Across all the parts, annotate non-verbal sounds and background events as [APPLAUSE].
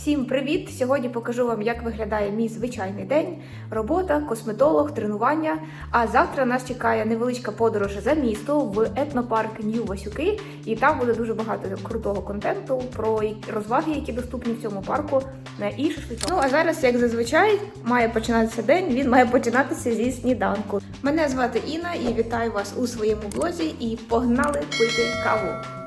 Всім привіт! Сьогодні покажу вам, як виглядає мій звичайний день, робота, косметолог, тренування. А завтра нас чекає невеличка подорож за місто в етнопарк Нью Васюки, і там буде дуже багато крутого контенту про розваги, які доступні в цьому парку. І шашличок. Ну а зараз, як зазвичай, має починатися день. Він має починатися зі сніданку. Мене звати Інна і вітаю вас у своєму блозі. І погнали пити каву.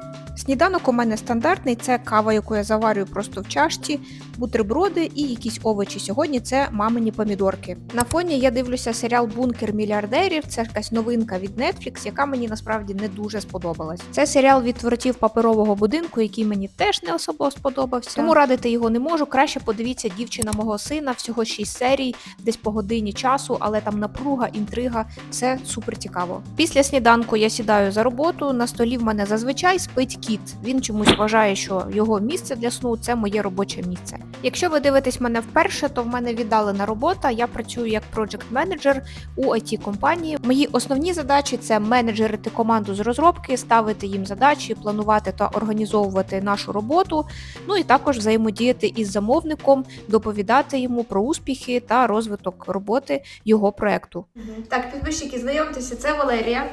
Сніданок у мене стандартний це кава, яку я заварюю просто в чашці, бутерброди і якісь овочі. Сьогодні це мамині помідорки. На фоні я дивлюся серіал Бункер мільярдерів. Це якась новинка від Netflix, яка мені насправді не дуже сподобалась. Це серіал від творців паперового будинку, який мені теж не особо сподобався. Тому радити його не можу. Краще подивіться дівчина мого сина. Всього 6 серій, десь по годині часу, але там напруга, інтрига, все супер цікаво. Після сніданку я сідаю за роботу. На столі в мене зазвичай спить кіт. Він чомусь вважає, що його місце для сну це моє робоче місце. Якщо ви дивитесь мене вперше, то в мене віддалена робота. Я працюю як проджект менеджер у it компанії. Мої основні задачі це менеджерити команду з розробки, ставити їм задачі, планувати та організовувати нашу роботу. Ну і також взаємодіяти із замовником, доповідати йому про успіхи та розвиток роботи його проекту. Так, підписчики, знайомтеся, це Валерія,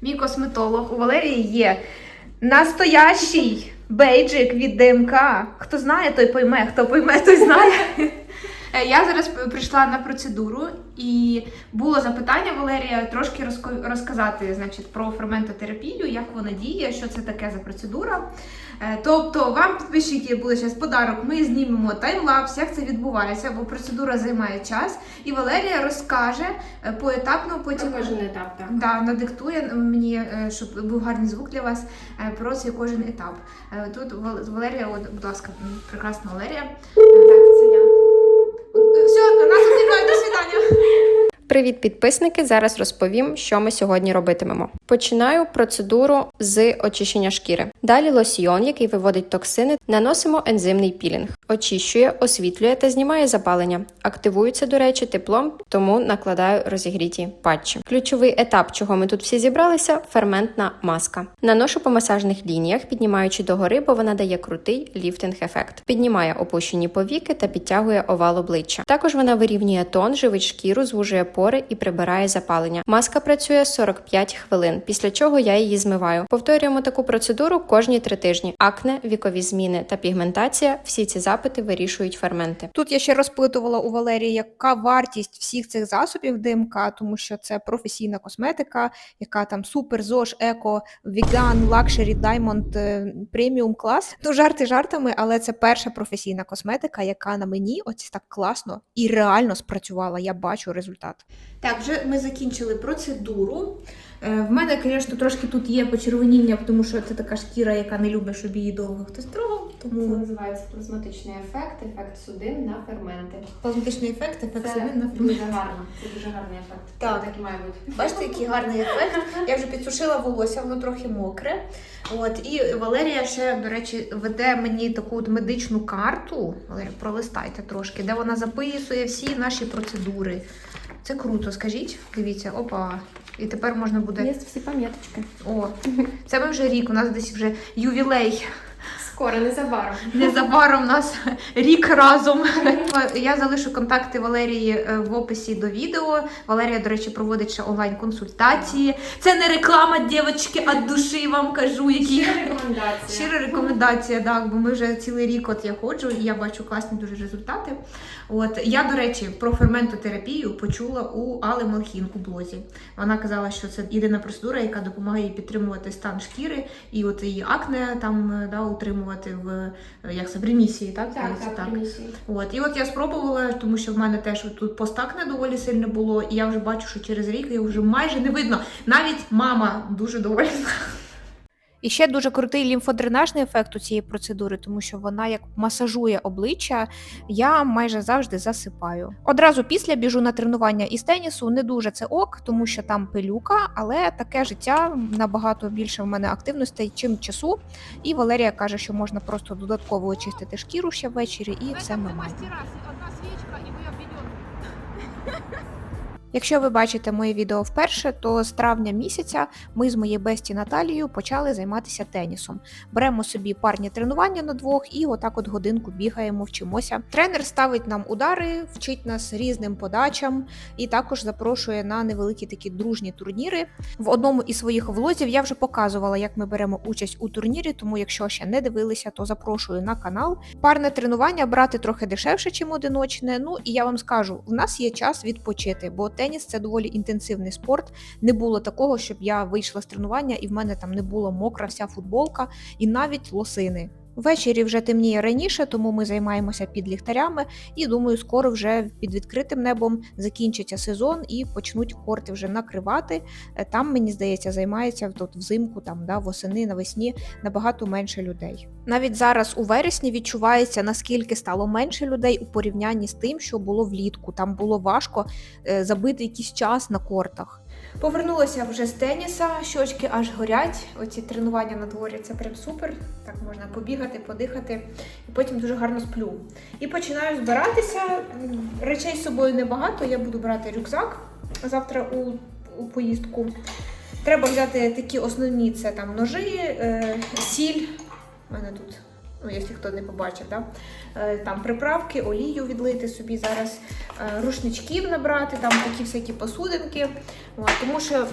мій косметолог. У Валерії є настоящий бейджик від ДМК. Хто знає, той пойме, хто пойме, той знає. Е, Я зараз прийшла на процедуру і було запитання Валерія трошки розказати значить, про ферментотерапію, як вона діє, що це таке за процедура. Е, Тобто, вам підписчики буде зараз подарок. Ми знімемо таймлапс, як це відбувається, бо процедура займає час. І Валерія розкаже е, поетапно, потім кожен етап, так. Да, надиктує мені, е, щоб був гарний звук для вас про цей кожен етап. Тут Валерія, от, будь ласка, прекрасна Валерія. Так, це я. Все, нас відбуває, до свидання. Привіт, підписники! Зараз розповім, що ми сьогодні робитимемо. Починаю процедуру з очищення шкіри. Далі лосьйон, який виводить токсини, наносимо ензимний пілінг, очищує, освітлює та знімає запалення. Активується, до речі, теплом, тому накладаю розігріті патчі. Ключовий етап, чого ми тут всі зібралися ферментна маска. Наношу по масажних лініях, піднімаючи догори, бо вона дає крутий ліфтинг-ефект. Піднімає опущені повіки та підтягує овал обличчя. Також вона вирівнює тон, живить шкіру, звужує пори і прибирає запалення. Маска працює 45 хвилин, після чого я її змиваю. Повторюємо таку процедуру кожні три тижні. Акне, вікові зміни та пігментація. Всі ці запити вирішують ферменти. Тут я ще розпитувала у Валерії, яка вартість всіх цих засобів ДМК, тому що це професійна косметика, яка там супер, ЗОЖ, еко, веган, лакшері, даймонд, е, преміум клас. Ну, жарти жартами, але це перша професійна косметика, яка на мені ось так класно і реально спрацювала. Я бачу результат. Так, вже ми закінчили процедуру. Е, В мене, звісно, трошки тут є почервоніння, тому що це така шкіра, яка не любить, щоб її довго хтось трогав. Тому... Це називається плазматичний ефект, ефект судин на ферменти. плазматичний ефект, ефект Це судин на дуже гарно. Це дуже гарний ефект. Так. так і має бути. Бачите, який гарний ефект. Я вже підсушила волосся, воно трохи мокре. От і Валерія ще, до речі, веде мені таку от медичну карту. Валерія, пролистайте трошки, де вона записує всі наші процедури. Це круто, скажіть. Дивіться, опа. І тепер можна буде. Є всі пам'яточки. О, це ми вже рік. У нас десь вже ювілей. Скоро, незабаром. Незабаром у нас рік разом. Я залишу контакти Валерії е, в описі до відео. Валерія, до речі, проводить ще онлайн-консультації. Це не реклама, дівчатки, а душі вам кажу, які рекомендація. щира рекомендація. Так, бо ми вже цілий рік от я ходжу, і я бачу класні дуже результати. От я, до речі, про ферментотерапію почула у Али Малхін у блозі. Вона казала, що це єдина процедура, яка допомагає їй підтримувати стан шкіри і от її акне там е, да, утримувати в е, як це в ремісії, так? Так, Здається, так, примісії. От і от я спробувала, тому що в мене теж тут постакне доволі сильно було, і я вже бачу, що через рік його вже майже не видно. Навіть мама дуже довольна. І ще дуже крутий лімфодренажний ефект у цієї процедури, тому що вона як масажує обличчя, я майже завжди засипаю. Одразу після біжу на тренування із тенісу. Не дуже це ок, тому що там пилюка, але таке життя набагато більше в мене активностей, чим часу. І Валерія каже, що можна просто додатково очистити шкіру ще ввечері, і все нормально. Якщо ви бачите моє відео вперше, то з травня місяця ми з моєю бесті Наталією почали займатися тенісом. Беремо собі парні тренування на двох і отак от годинку бігаємо, вчимося. Тренер ставить нам удари, вчить нас різним подачам і також запрошує на невеликі такі дружні турніри. В одному із своїх влозів я вже показувала, як ми беремо участь у турнірі, тому якщо ще не дивилися, то запрошую на канал. Парне тренування брати трохи дешевше, ніж одиночне. Ну і я вам скажу, в нас є час відпочити, бо теніс це доволі інтенсивний спорт. Не було такого, щоб я вийшла з тренування і в мене там не було мокра вся футболка і навіть лосини. Ввечері вже темніє раніше, тому ми займаємося під ліхтарями, і думаю, скоро вже під відкритим небом закінчиться сезон і почнуть корти вже накривати. Е, Там, мені здається, займається тут взимку, там да, восени, навесні набагато менше людей. Навіть зараз у вересні відчувається наскільки стало менше людей у порівнянні з тим, що було влітку. Там було важко е, забити якийсь час на кортах. Повернулася вже з теніса, щочки аж горять. Оці тренування на дворі це прям супер. Так можна побігати, подихати, і потім дуже гарно сплю. І починаю збиратися. Речей з собою небагато. Я буду брати рюкзак завтра у, у поїздку. Треба взяти такі основні: це там ножи, е, сіль. У мене тут, ну, якщо хто не побачив, да? е, там приправки, олію відлити собі зараз, е, рушничків набрати, там такі всякі посудинки. Тому що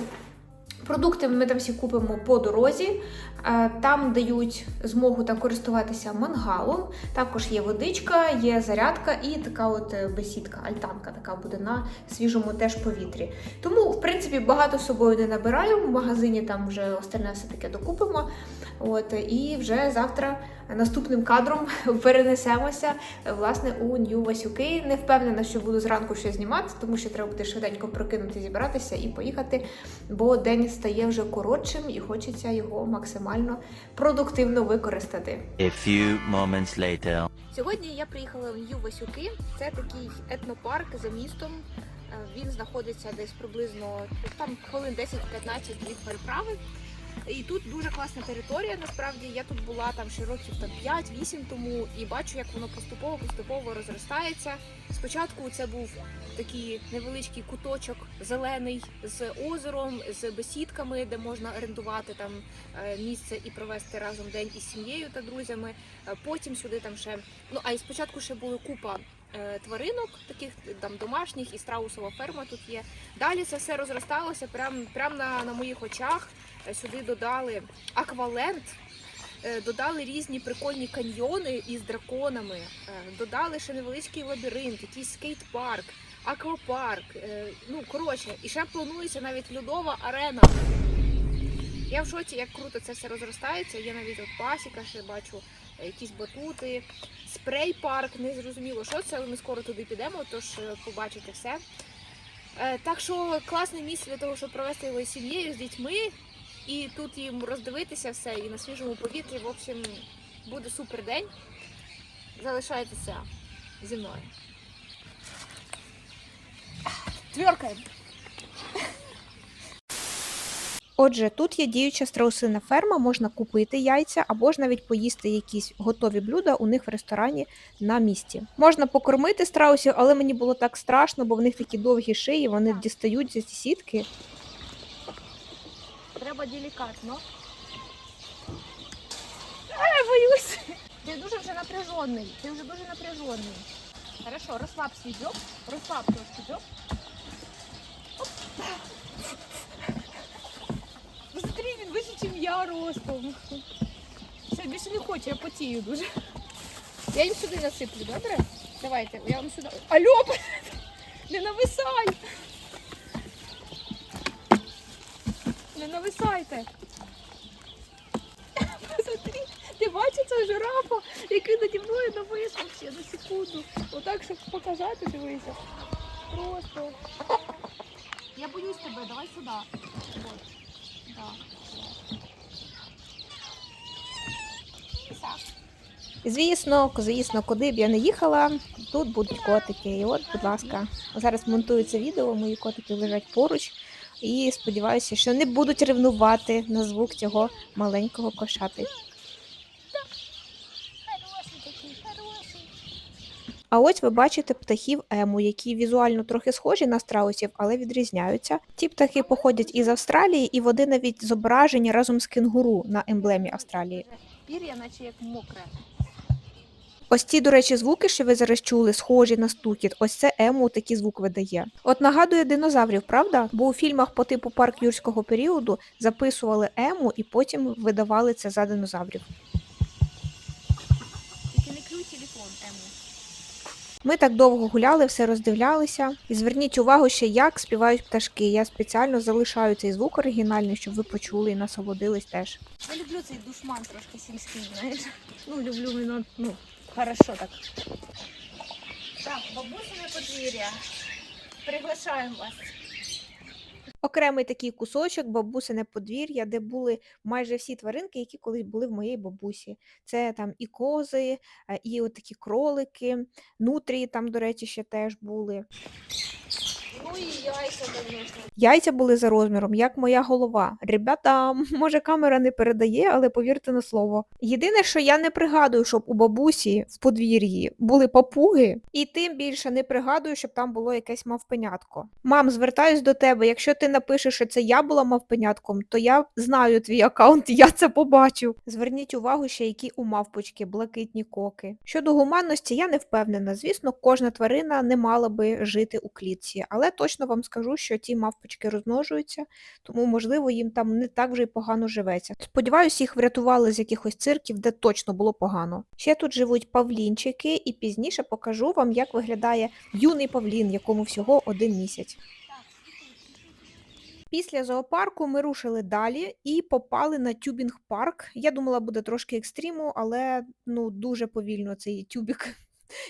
продукти ми там всі купимо по дорозі. Е, Там дають змогу так користуватися мангалом. Також є водичка, є зарядка і така от бесідка, альтанка така буде на свіжому теж повітрі. Тому, в принципі, багато собою не набираю. В магазині там вже остальне все таке докупимо. От і вже завтра наступним кадром [LAUGHS] перенесемося власне у Нью Васюки. Не впевнена, що буду зранку щось знімати, тому що треба буде швиденько прокинути, зібратися і поїхати, бо день стає вже коротшим і хочеться його максимально продуктивно використати. A few moments later. Сьогодні я приїхала в Нью Васюки. Це такий етнопарк за містом. Е, Він знаходиться десь приблизно там хвилин 10-15 від переправи. І тут дуже класна територія. Насправді я тут була там ще років там 5-8 тому і бачу, як воно поступово поступово розростається. Спочатку це був такий невеличкий куточок зелений з озером, з бесідками, де можна орендувати там е, місце і провести разом день із сім'єю та друзями. Е, Потім сюди там ще ну а і спочатку ще була купа. е, Тваринок, таких там домашніх і страусова ферма тут є. Далі це все розросталося прямо прям на, на моїх очах. Е, Сюди додали акваленд, е, додали різні прикольні каньйони із драконами, е, додали ще невеличкий лабіринт, якийсь скейт-парк, аквапарк. Ну коротше, і ще планується навіть льодова арена. Я в шоці, як круто це все розростається. Є навіть от пасіка, ще бачу якісь батути, спрей-парк, не зрозуміло, що це, але ми скоро туди підемо, тож побачите все. Так що класне місце для того, щоб провести його з сім'єю, з дітьми, і тут їм роздивитися все, і на свіжому повітрі. В общем, буде супер день. Залишайтеся зі мною. Тверкаємо. Отже, тут є діюча страусина ферма, можна купити яйця або ж навіть поїсти якісь готові блюда у них в ресторані на місці. Можна покормити страусів, але мені було так страшно, бо в них такі довгі шиї, вони дістають за ці сітки. Треба делікатно. А, я боюсь. Ти дуже вже напряжений. Ти вже дуже напряжений. Хорошо, розслаб свій дзьоб. Розслаб трошки дзьоб. Оп. Ну, Смотри, він вище, ніж я ростом. Все, більше не хочу, я потію дуже. Я їм сюди насиплю, добре? Давайте, я вам сюди. Алло! [LAUGHS] Не нависай! Не нависайте! Смотри, ти бачиш цього жирафа, який наді мною навис ще на секунду. Отак, щоб показати, дивися. Просто. Я боюсь тебе, давай сюди. Вот. Да. Звісно, звісно, куди б я не їхала, тут будуть котики. І от, будь ласка, зараз монтується відео, мої котики лежать поруч. І сподіваюся, що не будуть ревнувати на звук цього маленького кошати. А ось ви бачите птахів ему, які візуально трохи схожі на страусів, але відрізняються. Ті птахи походять із Австралії, і води навіть зображені разом з кенгуру на емблемі Австралії. Пір'я, наче як мокре. Ось ці, до речі, звуки, що ви зараз чули, схожі на стукіт. Ось це ему такий звук видає. От нагадує динозаврів, правда? Бо у фільмах по типу парк юрського періоду записували ему і потім видавали це за динозаврів. Тільки не клюй телефон, Ему. Ми так довго гуляли, все роздивлялися. І зверніть увагу ще, як співають пташки. Я спеціально залишаю цей звук оригінальний, щоб ви почули і насолодились теж. Я люблю цей душман трошки сільський, знаєш. Ну, люблю він, ну, хорошо так. Так, бабусине подвір'я. Приглашаємо вас. Окремий такий кусочок бабусине подвір'я, де були майже всі тваринки, які колись були в моїй бабусі. Це там і кози, е, і от такі кролики, нутрії там, до речі, ще теж були. Ну яйця. Яйця були за розміром, як моя голова. Ребята, [LAUGHS] може камера не передає, але повірте на слово. Єдине, що я не пригадую, щоб у бабусі в подвір'ї були папуги, і тим більше не пригадую, щоб там було якесь мавпенятко. Мам, звертаюсь до тебе. Якщо ти напишеш, що це я була мавпенятком, то я знаю твій аккаунт, я це побачу. Зверніть увагу, ще які у мавпочки блакитні коки. Щодо гуманності, я не впевнена. Звісно, кожна тварина не мала би жити у клітці, але точно вам скажу, що ті мавпочки розмножуються, тому можливо їм там не так вже й погано живеться. Сподіваюсь, їх врятували з якихось цирків, де точно було погано. Ще тут живуть павлінчики, і пізніше покажу вам, як виглядає юний павлін, якому всього один місяць. Після зоопарку ми рушили далі і попали на тюбінг парк. Я думала, буде трошки екстриму, але ну дуже повільно цей тюбік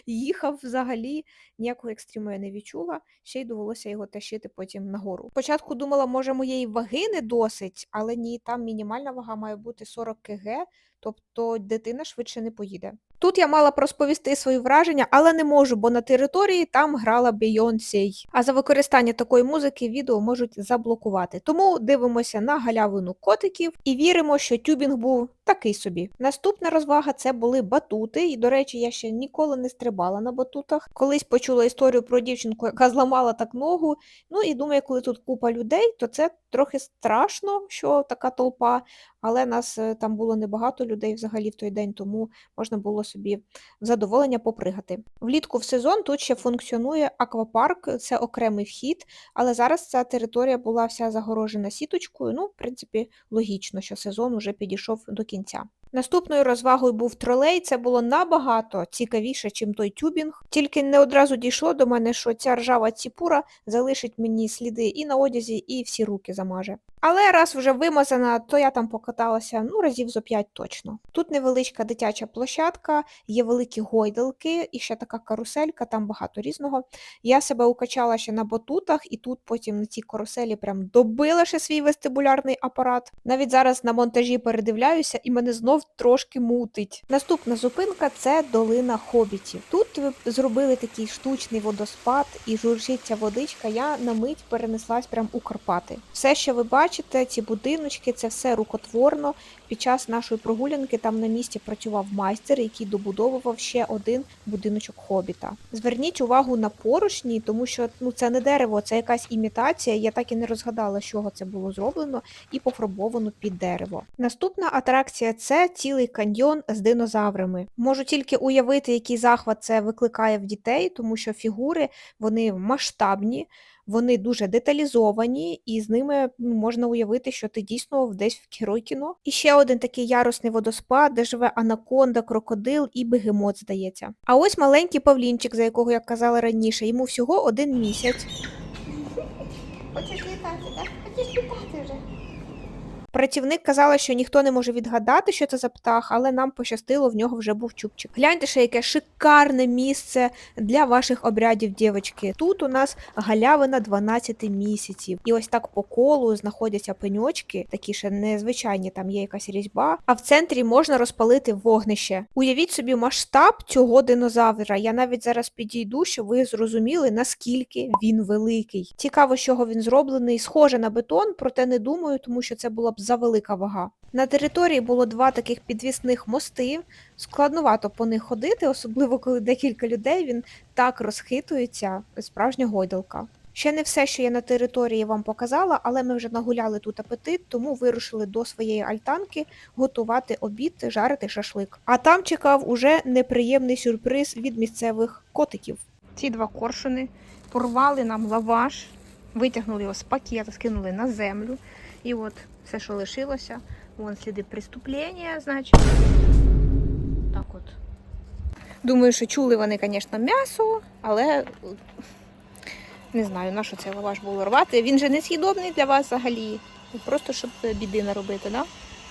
їхав взагалі. Ніякого екстриму я не відчула, ще й довелося його тащити потім нагору. Спочатку думала, може моєї ваги не досить, але ні, там мінімальна вага має бути 40 кг, тобто дитина швидше не поїде. Тут я мала б розповісти свої враження, але не можу, бо на території там грала Бейонсей. А за використання такої музики відео можуть заблокувати. Тому дивимося на галявину котиків і віримо, що тюбінг був такий собі. Наступна розвага це були батути. І, до речі, я ще ніколи не стрибала на батутах. Колись почула історію про дівчинку, яка зламала так ногу. Ну і думаю, коли тут купа людей, то це трохи страшно, що така толпа. Але нас е, там було небагато людей взагалі в той день, тому можна було собі задоволення попригати. Влітку в сезон тут ще функціонує аквапарк, це окремий вхід, але зараз ця територія була вся загорожена сіточкою. Ну, в принципі, логічно, що сезон уже підійшов до кінця. Наступною розвагою був тролей. Це було набагато цікавіше, чим той тюбінг. Тільки не одразу дійшло до мене, що ця ржава ціпура залишить мені сліди і на одязі, і всі руки замаже. Але раз вже вимазана, то я там покаталася ну разів зо п'ять точно. Тут невеличка дитяча площадка, є великі гойдалки і ще така каруселька, там багато різного. Я себе укачала ще на батутах, і тут потім на цій каруселі прям добила ще свій вестибулярний апарат. Навіть зараз на монтажі передивляюся, і мене знов трошки мутить. Наступна зупинка це долина хобітів. Тут зробили такий штучний водоспад і журчиться водичка. Я на мить перенеслась прям у Карпати. Все, що ви бачите, ці будиночки, це все рукотворно. Під час нашої прогулянки там на місці працював майстер, який добудовував ще один будиночок хобіта. Зверніть увагу на поручні, тому що ну це не дерево, це якась імітація. Я так і не розгадала, з чого це було зроблено і пофарбовано під дерево. Наступна атракція це цілий каньйон з динозаврами. Можу тільки уявити, який захват це викликає в дітей, тому що фігури вони масштабні. Вони дуже деталізовані, і з ними ну, можна уявити, що ти дійсно десь в кіно. І ще один такий ярусний водоспад, де живе анаконда, крокодил і бегемот, здається. А ось маленький павлінчик, за якого я казала раніше, йому всього один місяць. Хочеш літати, так? Хочеш літати. Працівник казала, що ніхто не може відгадати, що це за птах, але нам пощастило, в нього вже був чубчик. Гляньте, ще яке шикарне місце для ваших обрядів, дівчатки. Тут у нас галявина 12 місяців. І ось так по колу знаходяться пеньочки, такі ще незвичайні, там є якась різьба. А в центрі можна розпалити вогнище. Уявіть собі масштаб цього динозавра. Я навіть зараз підійду, щоб ви зрозуміли, наскільки він великий. Цікаво, з чого він зроблений. Схоже на бетон, проте не думаю, тому що це була б завелика вага. На території було два таких підвісних мости. Складновато по них ходити, особливо коли декілька людей. Він так розхитується, справжня гойдалка. Ще не все, що я на території вам показала, але ми вже нагуляли тут апетит, тому вирушили до своєї альтанки готувати обід, жарити шашлик. А там чекав уже неприємний сюрприз від місцевих котиків. Ці два коршуни порвали нам лаваш, витягнули його з пакета, скинули на землю. І от все, що лишилося, вон сліди преступлення, значить. Так от. Думаю, що чули вони, звісно, м'ясо, але е, не знаю, на що це лаваш було рвати. Він же не для вас взагалі. Просто щоб біди наробити, да?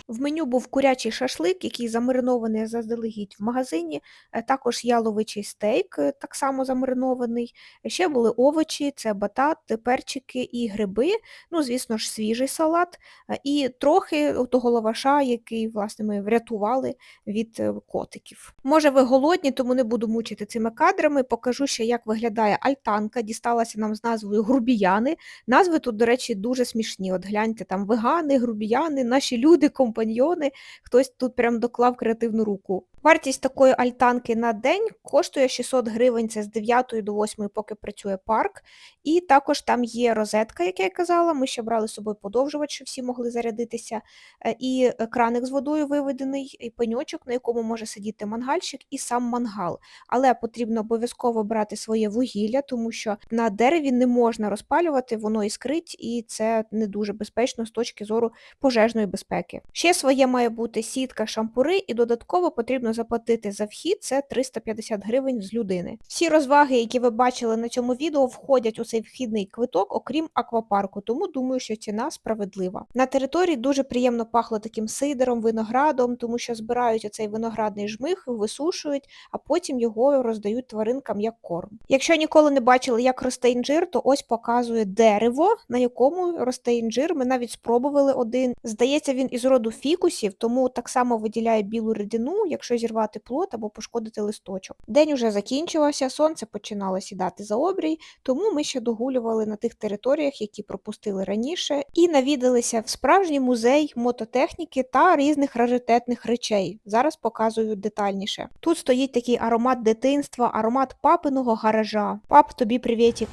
В меню був курячий шашлик, який замаринований заздалегідь в магазині. Е, Також яловичий стейк, е, так само замаринований. Ще були овочі, це батат, перчики і гриби. Ну, звісно ж, свіжий салат. е, І трохи того лаваша, який, власне, ми врятували від е, котиків. Може, ви голодні, тому не буду мучити цими кадрами. Покажу ще, як виглядає альтанка. Дісталася нам з назвою грубіяни. Назви тут, до речі, дуже смішні. От гляньте, там вегани, грубіяни, наші люди, компаньйони. Хтось тут прям доклав креативну руку. Вартість такої альтанки на день коштує 600 гривень. Це з 9 до 8, поки працює парк. І також там є розетка, як я казала. Ми ще брали з собою подовжувач, щоб всі могли зарядитися. Е, І краник з водою виведений, і пеньочок, на якому може сидіти мангальщик, і сам мангал. Але потрібно обов'язково брати своє вугілля, тому що на дереві не можна розпалювати, воно іскрить, і це не дуже безпечно з точки зору пожежної безпеки. Ще своє має бути сітка, шампури, і додатково потрібно заплатити за вхід це 350 гривень з людини. Всі розваги, які ви бачили на цьому відео, входять у цей вхідний квиток, окрім аквапарку, тому думаю, що ціна справедлива. На території дуже приємно пахло таким сидером, виноградом, тому що збирають оцей виноградний жмих, висушують, а потім його роздають тваринкам як корм. Якщо ніколи не бачили, як росте інжир, то ось показує дерево, на якому росте інжир. Ми навіть спробували один. Здається, він із роду фікусів, тому так само виділяє білу рідину, якщо зірвати плод або пошкодити листочок. День уже закінчувався, сонце починало сідати за обрій, тому ми ще догулювали на тих територіях, які пропустили раніше, і навідалися в справжній музей мототехніки та різних раритетних речей. Зараз показую детальніше. Тут стоїть такий аромат дитинства, аромат папиного гаража. Пап, тобі привітик.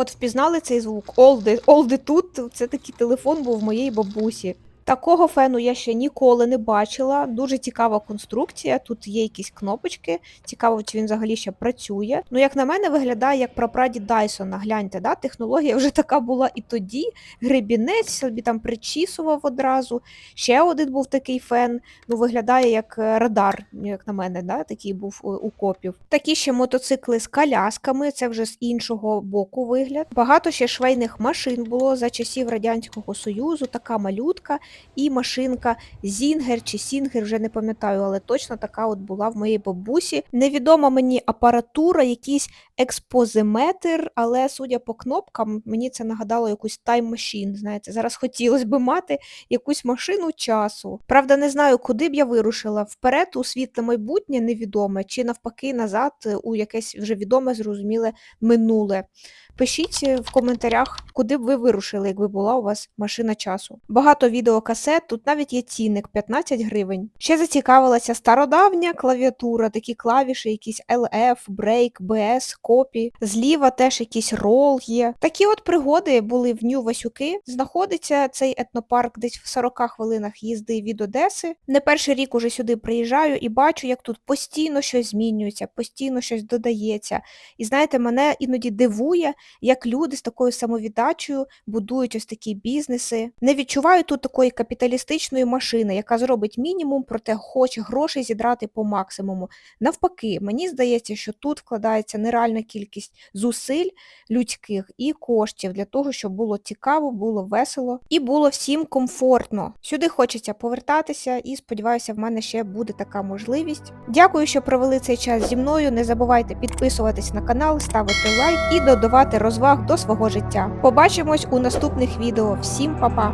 От впізнали цей звук. Олди, Олди тут. Це такий телефон був моєї бабусі. Такого фену я ще ніколи не бачила. Дуже цікава конструкція. Тут є якісь кнопочки. Цікаво, чи він взагалі ще працює. Ну, як на мене, виглядає як прапраді Дайсона. Гляньте, да? технологія вже така була і тоді. Гребінець собі там причісував одразу. Ще один був такий фен. Ну, виглядає як е, радар, як на мене, да? такий був у, у копів. Такі ще мотоцикли з колясками, це вже з іншого боку вигляд. Багато ще швейних машин було за часів Радянського Союзу, така малютка і машинка Зінгер чи Сінгер, вже не пам'ятаю, але точно така от була в моїй бабусі. Невідома мені апаратура, якийсь експозиметр, але судя по кнопкам, мені це нагадало якусь тайм-машин. Знаєте, зараз хотілося би мати якусь машину часу. Правда, не знаю, куди б я вирушила вперед у світле майбутнє невідоме, чи навпаки назад у якесь вже відоме, зрозуміле минуле. Пишіть е, в коментарях, куди б ви вирушили, якби була у вас машина часу. Багато відеокасет, тут навіть є цінник 15 гривень. Ще зацікавилася стародавня клавіатура, такі клавіші, якісь LF, Break, BS, Copy. Зліва теж якийсь рол є. Такі от пригоди були в Нью Васюки. Знаходиться цей етнопарк десь в 40 хвилинах їзди від Одеси. Не перший рік уже сюди приїжджаю і бачу, як тут постійно щось змінюється, постійно щось додається. І знаєте, мене іноді дивує, як люди з такою самовіддачею будують ось такі бізнеси. Не відчуваю тут такої капіталістичної машини, яка зробить мінімум, проте хоче грошей зідрати по максимуму. Навпаки, мені здається, що тут вкладається нереальна кількість зусиль людських і коштів для того, щоб було цікаво, було весело і було всім комфортно. Сюди хочеться повертатися, і сподіваюся, в мене ще буде така можливість. Дякую, що провели цей час зі мною. Не забувайте підписуватись на канал, ставити лайк і додавати розваг до свого життя. Побачимось у наступних відео. Всім па-па!